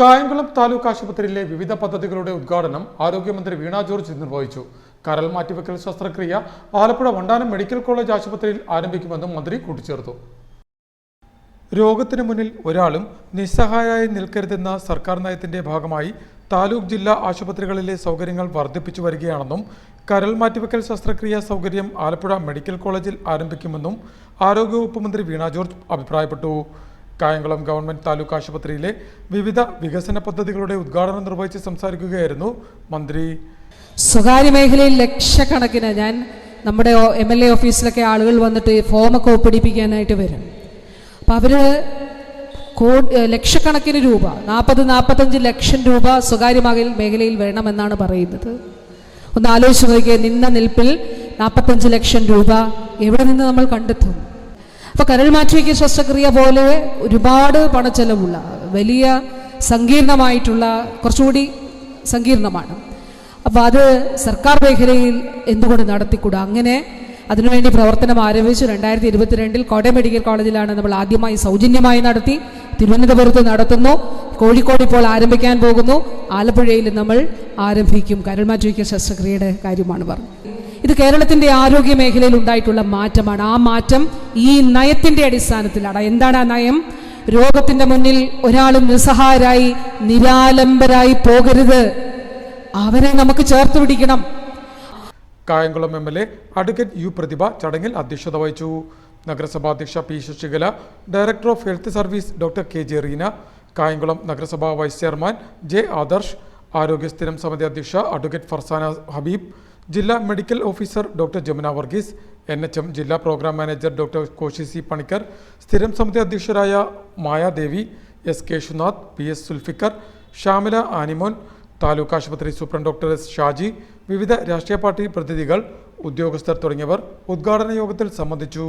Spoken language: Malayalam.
കായംകുളം താലൂക്ക് ആശുപത്രിയിലെ വിവിധ പദ്ധതികളുടെ ഉദ്ഘാടനം ആരോഗ്യമന്ത്രി വീണ ജോർജ് നിർവഹിച്ചു. കരൽ മാറ്റിവെക്കൽ ശസ്ത്രക്രിയ ആലപ്പുഴ വണ്ടാനം മെഡിക്കൽ കോളേജ് ആശുപത്രിയിൽ ആരംഭിക്കുമെന്നും മന്ത്രി കൂട്ടിച്ചേർത്തു. രോഗത്തിന് മുന്നിൽ ഒരാളും നിസ്സഹായായി നിൽക്കരുതെന്ന സർക്കാർ നയത്തിന്റെ ഭാഗമായി താലൂക്ക് ജില്ലാ ആശുപത്രികളിലെ സൗകര്യങ്ങൾ വർദ്ധിപ്പിച്ചു വരികയാണെന്നും കരൽ മാറ്റിവെക്കൽ ശസ്ത്രക്രിയ സൗകര്യം ആലപ്പുഴ മെഡിക്കൽ കോളേജിൽ ആരംഭിക്കുമെന്നും ആരോഗ്യവകുപ്പ് മന്ത്രി വീണ ജോർജ് അഭിപ്രായപ്പെട്ടു. കായംകുളം ഗവൺമെന്റ് താലൂക്ക് ആശുപത്രിയിലെ വിവിധ വികസന പദ്ധതികളുടെ ഉദ്ഘാടനം നിർവഹിച്ച് സംസാരിക്കുകയായിരുന്നു മന്ത്രി. സ്വകാര്യ മേഖലയിൽ ലക്ഷക്കണക്കിന് ഞാൻ നമ്മുടെ എം എൽ എ ഓഫീസിലൊക്കെ ആളുകൾ വന്നിട്ട് ഫോമൊക്കെ ഒപ്പിടിപ്പിക്കാനായിട്ട് വരും. അപ്പം അവർ കോടി ലക്ഷക്കണക്കിന് രൂപ നാൽപ്പത് നാൽപ്പത്തഞ്ച് ലക്ഷം രൂപ സ്വകാര്യ മേഖലയിൽ വേണമെന്നാണ് പറയുന്നത്. ഒന്ന് ആലോചിച്ച് നോക്കിയാൽ നിന്ന നിൽപ്പിൽ നാൽപ്പത്തഞ്ച് ലക്ഷം രൂപ എവിടെ നിന്ന് നമ്മൾ കണ്ടെത്തും? അപ്പോൾ കരൾ മാറ്റിവയ്ക്കൽ ശസ്ത്രക്രിയ പോലെ ഒരുപാട് പണച്ചെലവുള്ള വലിയ സങ്കീർണമായിട്ടുള്ള കുറച്ചുകൂടി സങ്കീർണമാണ്. അപ്പോൾ അത് സർക്കാർ മേഖലയിൽ എന്തുകൊണ്ട് നടത്തിക്കൂടാ? അങ്ങനെ അതിനുവേണ്ടി പ്രവർത്തനം ആരംഭിച്ചു. രണ്ടായിരത്തി ഇരുപത്തിരണ്ടിൽ കോട്ടയം മെഡിക്കൽ കോളേജിലാണ് നമ്മൾ ആദ്യമായി സൗജന്യമായി നടത്തി. തിരുവനന്തപുരത്ത് നടത്തുന്നു. കോഴിക്കോട് ഇപ്പോൾ ആരംഭിക്കാൻ പോകുന്നു. ആലപ്പുഴയിൽ നമ്മൾ ആരംഭിക്കും കരൾമാറ്റുവയ്ക്കൽ ശസ്ത്രക്രിയയുടെ കാര്യമാണ് പറഞ്ഞത്. ഇത് കേരളത്തിന്റെ ആരോഗ്യ മേഖലയിൽ ഉണ്ടായിട്ടുള്ള മാറ്റമാണ്. ആ മാറ്റം ഈ നയത്തിന്റെ അടിസ്ഥാനത്തിലാണ്. എന്താണ് ആ നയം? രോഗത്തിന്റെ മുന്നിൽ ഒരാളും നിസ്സഹായരായി നിരാലംബരായി പോകരുത്. അവരെ നമുക്ക് ചേർത്ത് പിടിക്കണം. Kayamkulam M L A advocate U Prathibha ചടങ്ങിൽ അധ്യക്ഷത വഹിച്ചു. നഗരസഭാ അധ്യക്ഷ P Sasikala director of health service doctor K J Reena Kayamkulam നഗരസഭാ വൈസ് ചെയർമാൻ ജെ ആദർശ് ആരോഗ്യ സ്ഥിരം സമിതി അധ്യക്ഷ അഡ്വക്കേറ്റ് ഫർസാന ഹബീബ് ജില്ലാ medical officer doctor Jamuna Varghese N H M ജില്ലാ programme manager doctor Koshy C Panicker സ്ഥിരം സമിതി അധ്യക്ഷരായ Mayadevi S Keshunath P S Sulfikar Shamila Animon taluk ആശുപത്രി സൂപ്രണ്ട് ഡോക്ടർ എസ് ഷാജി വിവിധ രാഷ്ട്രീയ പാർട്ടി പ്രതിനിധികൾ ഉദ്യോഗസ്ഥർ തുടങ്ങിയവർ ഉദ്ഘാടന യോഗത്തിൽ സംബന്ധിച്ചു.